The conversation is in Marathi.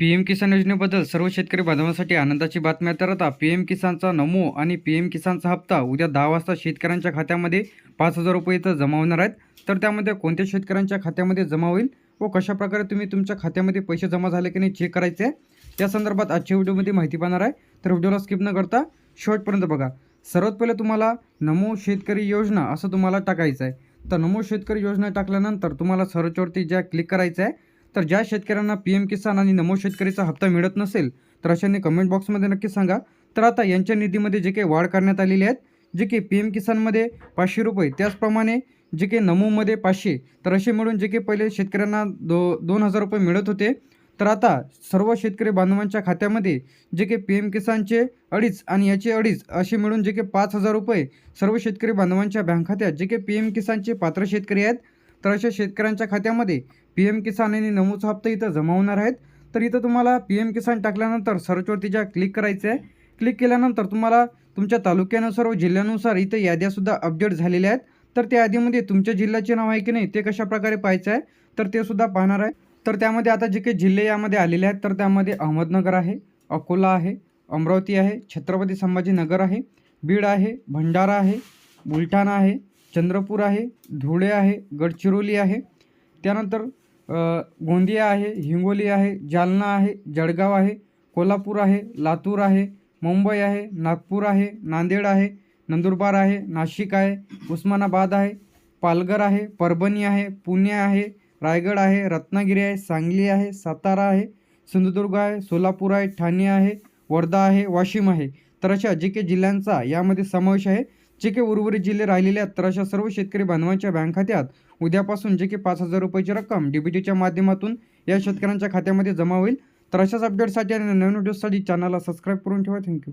पी एम किसान योजनेबद्दल सर्व शेतकरी बांधवांसाठी आनंदाची बातमी तर आता पी एम किसानचा नमो आणि पी एम किसानचा हप्ता उद्या दहा वाजता शेतकऱ्यांच्या खात्यामध्ये पाच हजार रुपये इथं जमा होणार आहेत. तर त्यामध्ये कोणत्या शेतकऱ्यांच्या खात्यामध्ये जमा होईल व कशाप्रकारे तुम्ही तुमच्या खात्यामध्ये पैसे जमा झाले की नाही चेक करायचे आहे. त्या संदर्भात आजच्या व्हिडिओमध्ये माहिती पाहणार आहे. तर व्हिडिओला स्किप न करता शेवटपर्यंत बघा. सर्वात पहिले तुम्हाला नमो शेतकरी योजना असं तुम्हाला टाकायचं आहे. तर नमो शेतकरी योजना टाकल्यानंतर तुम्हाला सर्चवरती ज्या क्लिक करायचं आहे तर ज्या शेतकऱ्यांना पी एम किसान आणि नमो शेतकरीचा हप्ता मिळत नसेल तर अशांनी कमेंट बॉक्समध्ये नक्की सांगा. तर आता यांच्या निधीमध्ये जे काही वाढ करण्यात आलेली आहेत जे की पी एम किसानमध्ये पाचशे रुपये त्याचप्रमाणे जे काही नमोमध्ये पाचशे तर असे मिळून जे काही पहिले शेतकऱ्यांना दो दोन हजार रुपये मिळत होते. तर आता सर्व शेतकरी बांधवांच्या खात्यामध्ये जे काही पी एम किसानचे अडीच आणि याचे अडीच असे मिळून जे काही पाच हजार रुपये सर्व शेतकरी बांधवांच्या बँक खात्यात जे काही पी एम किसानचे पात्र शेतकरी आहेत तर अशा शेतकऱ्यांच्या खात्यामध्ये पी एम किसान आणि नमूचा हप्ता इथं जमा होणार आहेत. तर इथं तुम्हाला पी एम किसान टाकल्यानंतर सर्चवरती ज्या क्लिक करायचं आहे क्लिक केल्यानंतर तुम्हाला तुमच्या तालुक्यानुसार व जिल्ह्यानुसार इथं याद्यासुद्धा अपडेट झालेल्या आहेत. तर त्या यादीमध्ये तुमच्या जिल्ह्याचे नाव आहे की नाही ते कशा प्रकारे पाहायचं आहे तर ते सुद्धा पाहणार आहे. तर त्यामध्ये आता जे काही जिल्हे यामध्ये आलेले आहेत तर त्यामध्ये अहमदनगर आहे अकोला आहे अमरावती आहे छत्रपती संभाजीनगर आहे बीड आहे भंडारा आहे बुलढाणा आहे चंद्रपूर आहे धुळे आहे गडचिरोली आहे. त्यानंतर गोंदिया आहे हिंगोली आहे जालना आहे जळगाव आहे कोल्हापूर आहे लातूर आहे मुंबई आहे नागपूर आहे नांदेड आहे नंदुरबार आहे नाशिक आहे उस्मानाबाद आहे पालघर आहे परभणी आहे पुणे आहे रायगड आहे रत्नागिरी आहे सांगली आहे सातारा आहे सिंधुदुर्ग आहे सोलापूर आहे ठाणे आहे वर्धा आहे वाशिम आहे. तर अशा जे काही जिल्ह्यांचा यामध्ये समावेश आहे. जे की उर्वरित जिल्हे राहिलेले आहेत तर अशा सर्व शेतकरी बांधवांच्या बँक खात्यात उद्यापासून जे की पाच हजार रुपयाची रक्कम डीबीटीच्या माध्यमातून या शेतकऱ्यांच्या खात्यामध्ये जमा होईल. तर अशाच अपडेटसाठी आणि नवीन व्हिडिओसाठी चॅनलला सबस्क्राईब करून ठेवा. थँक्यू